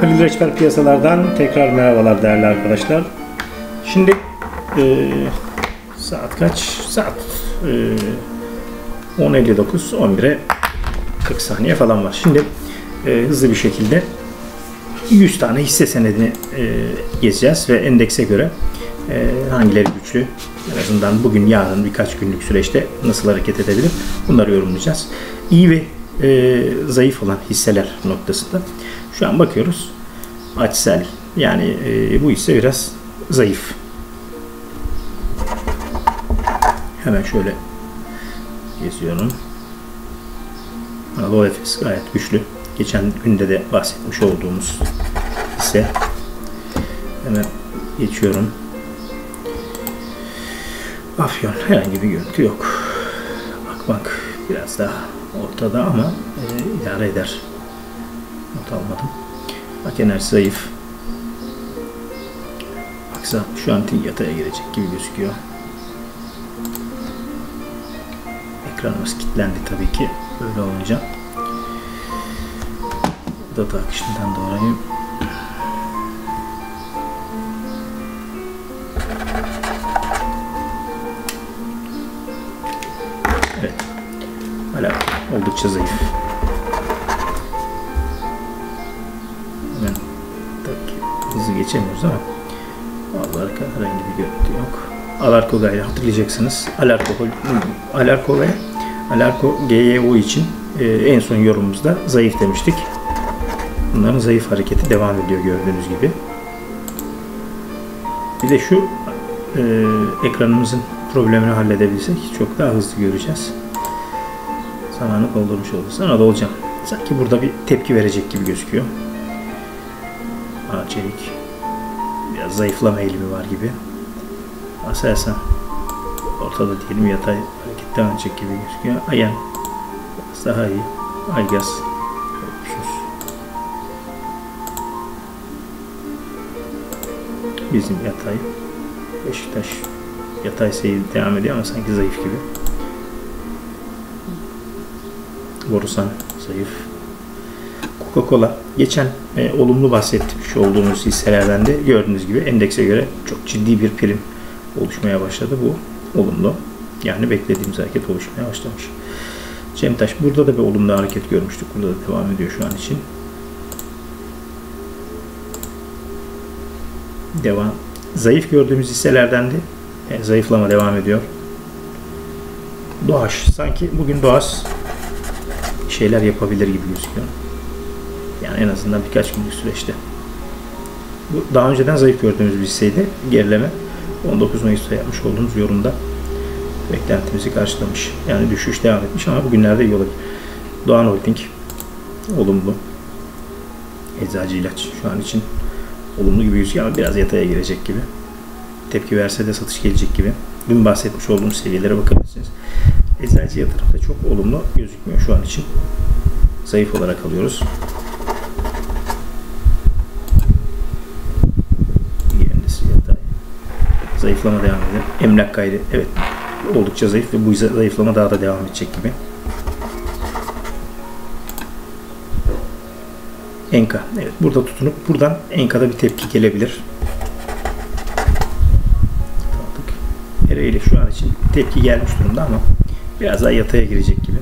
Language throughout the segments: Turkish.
Halil Reçber piyasalardan tekrar merhabalar değerli arkadaşlar. Şimdi e, saat kaç? Saat e, 10.59, 11'e 40 saniye falan var. Şimdi e, hızlı bir şekilde 100 tane hisse senedini e, gezeceğiz ve endekse göre e, hangileri güçlü, en azından bugün yarın birkaç günlük süreçte nasıl hareket edebilir bunları yorumlayacağız. İyi ve e, zayıf olan hisseler noktasında. Şu an bakıyoruz. Açsel yani e, bu hisse biraz zayıf. Hemen şöyle geziyorum. Anadolu Efes gayet güçlü. Geçen günde de bahsetmiş olduğumuz hisse. Hemen geçiyorum. Afyon herhangi bir görüntü yok. Akbank biraz daha ortada ama e, idare eder. Not almadım. Bak enerji zayıf. Aksa şu an yataya girecek gibi gözüküyor. Ekranımız kilitlendi tabii ki. Böyle olunca. Data akışından dolayı Evet. Hala oldukça zayıf. Geçemiyoruz ama Alarko herhangi bir görüntü yok. Alarko ile hatırlayacaksınız. Alarko Alarko ve Alarko GYO için e, en son yorumumuzda zayıf demiştik. Bunların zayıf hareketi devam ediyor gördüğünüz gibi. Bir de şu e, ekranımızın problemini halledebilsek çok daha hızlı göreceğiz. Zamanı doldurmuş oluruz. Ama da olacağım. Sanki burada bir tepki verecek gibi gözüküyor. Aa, çelik. Biraz zayıflama eğilimi var gibi. Aselsan ortada diyelim yatay hareket devam edecek gibi gözüküyor. Ayan biraz daha iyi. Aygaz olumsuz. Bizim yatay Beşiktaş yatay seyir devam ediyor ama sanki zayıf gibi. Borusan zayıf. Coca-Cola geçen e, olumlu bahsetmiş olduğumuz hisselerden de gördüğünüz gibi endekse göre çok ciddi bir prim oluşmaya başladı. Bu olumlu. Yani beklediğimiz hareket oluşmaya başlamış. Cemtaş burada da bir olumlu hareket görmüştük. Burada da devam ediyor şu an için. Devam. Zayıf gördüğümüz hisselerden de yani zayıflama devam ediyor. Doğaç. Sanki bugün Doğaç şeyler yapabilir gibi gözüküyor. Yani en azından birkaç günlük süreçte. Bu daha önceden zayıf gördüğümüz bir hisseydi. Gerileme 19 Mayıs'ta yapmış olduğumuz yorumda beklentimizi karşılamış. Yani düşüş devam etmiş ama bugünlerde iyi olabilir. Doğan Holding olumlu. Eczacı ilaç şu an için olumlu gibi gözüküyor ama biraz yataya girecek gibi. Tepki verse de satış gelecek gibi. Dün bahsetmiş olduğum seviyelere bakabilirsiniz. Eczacı yatırımda çok olumlu gözükmüyor şu an için. Zayıf olarak alıyoruz. Zayıflama devam ediyor. Emlak kaydı evet oldukça zayıf ve bu zayıflama daha da devam edecek gibi. Enka. Evet burada tutunup buradan Enka'da bir tepki gelebilir. Ereğli şu an için tepki gelmiş durumda ama biraz daha yataya girecek gibi.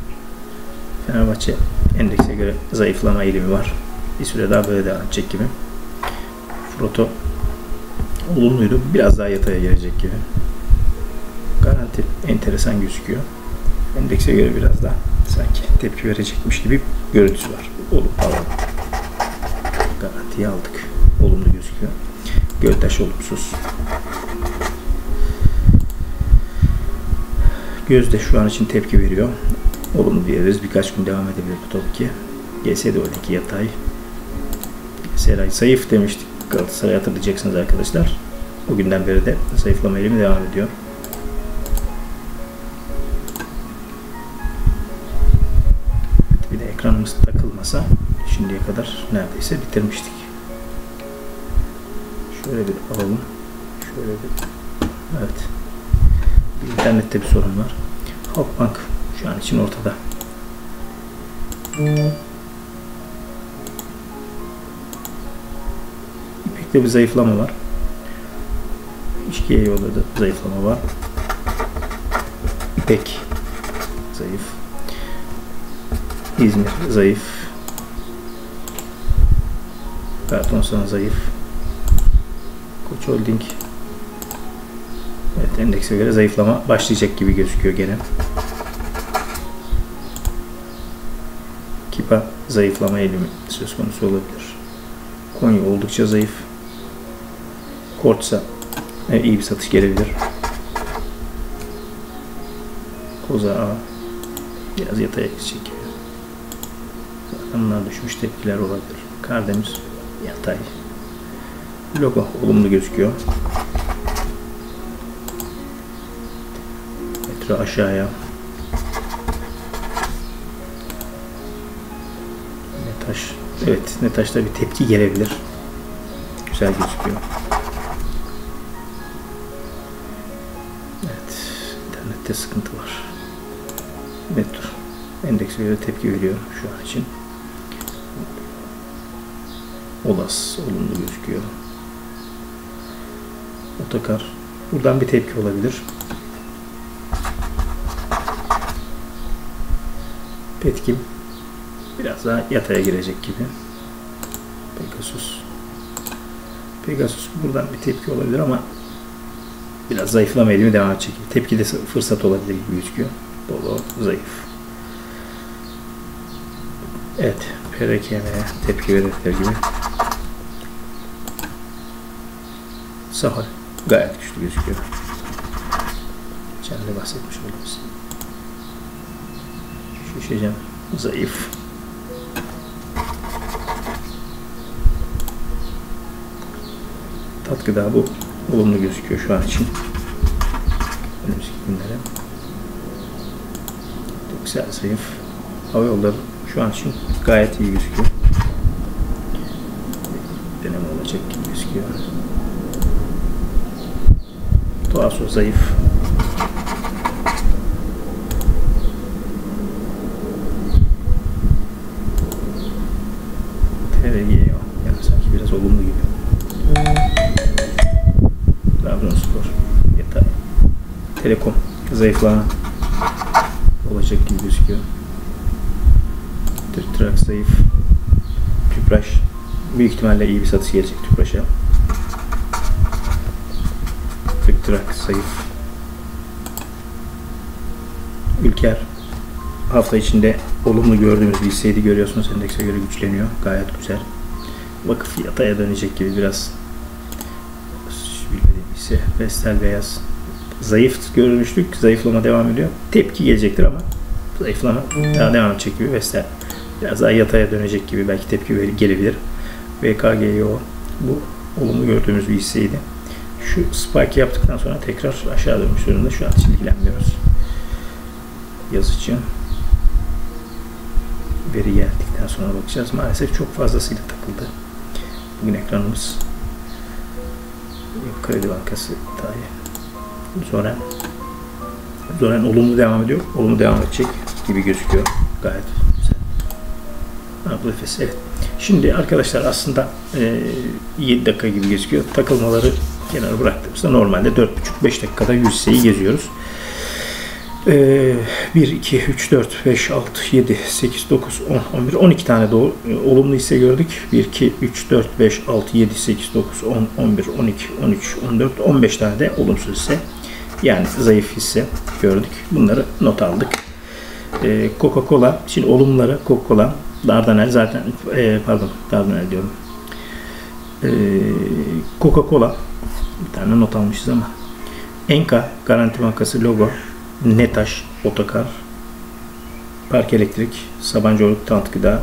Fenerbahçe endekse göre zayıflama eğilimi var. Bir süre daha böyle devam edecek gibi. Froto olumluydu. Biraz daha yataya gelecek gibi. Garanti enteresan gözüküyor. Endekse göre biraz daha sanki tepki verecekmiş gibi görüntüsü var. Olum alalım. Garantiyi aldık. Olumlu gözüküyor. Göltaş olumsuz. Gözde şu an için tepki veriyor. Olumlu diyebiliriz. Birkaç gün devam edebilir bu tabii ki. GS'de oradaki yatay. Seray zayıf demiştik. Galatasaray hatırlayacaksınız arkadaşlar. O günden beri de zayıflama eğilimi devam ediyor. Bir de ekranımız takılmasa şimdiye kadar neredeyse bitirmiştik. Şöyle bir alalım. Şöyle bir evet. Bir internette bir sorun var. Halkbank şu an için ortada. Petek'te bir zayıflama var. İşkiye yolda da zayıflama var. İpek zayıf. İzmir zayıf. Kartonsan zayıf. Koç Holding Evet endekse göre zayıflama başlayacak gibi gözüküyor gene. Kipa zayıflama eğilimi söz konusu olabilir. Konya oldukça zayıf. Kortsa evet, iyi bir satış gelebilir. Koza A biraz yataya gibi. Zaten bunlar düşmüş tepkiler olabilir. Kardemir yatay. Logo olumlu gözüküyor. Metro aşağıya. Netaş. Evet, Netaş'ta bir tepki gelebilir. Güzel gözüküyor. İnternette sıkıntı var. Metro. Endekse göre tepki veriyor şu an için. Olas olumlu gözüküyor. Otokar. Buradan bir tepki olabilir. Petkim biraz daha yataya girecek gibi. Pegasus. Pegasus buradan bir tepki olabilir ama biraz zayıflama elimi devam edecek gibi. Tepki de fırsat olabilir gibi gözüküyor. Dolu zayıf. Evet. PRKM'ye tepki verirler gibi. Sahal gayet güçlü gözüküyor. Geçen de bahsetmiş oldum Şişeceğim. Zayıf. Tat gıda bu. Olumlu gözüküyor şu an için. Önümüzdeki günlere. Güzel zayıf. Hava yolları şu an için gayet iyi gözüküyor. Deneme olacak gibi gözüküyor. Tuaso zayıf. TRG yani sanki biraz olumlu gibi. Trabzonspor yatay. Telekom zayıflama olacak gibi gözüküyor. Trak zayıf. Tüpraş büyük ihtimalle iyi bir satış gelecek Tüpraş'a. Trak zayıf. Ülker hafta içinde olumlu gördüğümüz bir hisseydi görüyorsunuz endekse göre güçleniyor. Gayet güzel. Vakıf yataya dönecek gibi biraz hisse. Vestel beyaz. Zayıf görmüştük. Zayıflama devam ediyor. Tepki gelecektir ama zayıflama daha devam edecek gibi Vestel. Biraz daha yataya dönecek gibi belki tepki gelebilir. VKGO bu olumlu gördüğümüz bir hisseydi. Şu spike yaptıktan sonra tekrar aşağı dönmüş durumda. Şu an için ilgilenmiyoruz. Yazıcı veri geldikten sonra bakacağız. Maalesef çok fazlasıyla takıldı. Bugün ekranımız Kredi Bankası dahi. Zoren Zoren olumlu devam ediyor. Olumlu devam edecek gibi gözüküyor. Gayet güzel. Efes. Evet. Şimdi arkadaşlar aslında e, 7 dakika gibi gözüküyor. Takılmaları kenara bıraktığımızda normalde 4,5-5 dakikada 100 hisseyi geziyoruz. 1, 2, 3, 4, 5, 6, 7, 8, 9, 10, 11, 12 tane doğru, olumlu hisse gördük. 1, 2, 3, 4, 5, 6, 7, 8, 9, 10, 11, 12, 13, 14, 15 tane de olumsuz hisse. Yani zayıf hisse gördük. Bunları not aldık. Coca-Cola, şimdi olumluları Coca-Cola, Dardanel zaten, pardon Dardanel diyorum. Coca-Cola, bir tane not almışız ama. Enka, Garanti Bankası logo, Netaş, Otokar, Park Elektrik, Sabancıoğlu Tant Gıda,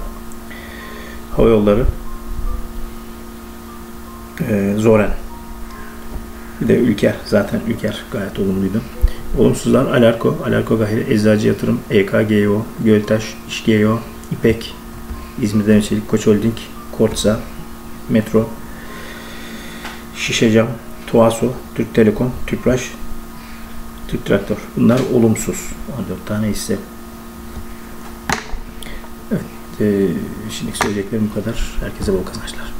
Hava Yolları, e, Zoren. Bir de Ülker. Zaten Ülker gayet olumluydu. Olumsuzlar Alarko, Alarko Gayri, Eczacı Yatırım, EKGO, Göltaş, İşgeo, İpek, İzmir Demirçelik, Koç Holding, Kortsa, Metro, Şişecam, Tuaso, Türk Telekom, Tüpraş, Türk Traktör. Bunlar olumsuz. 14 tane hisse. Evet. E, şimdilik söyleyeceklerim bu kadar. Herkese bol kazançlar.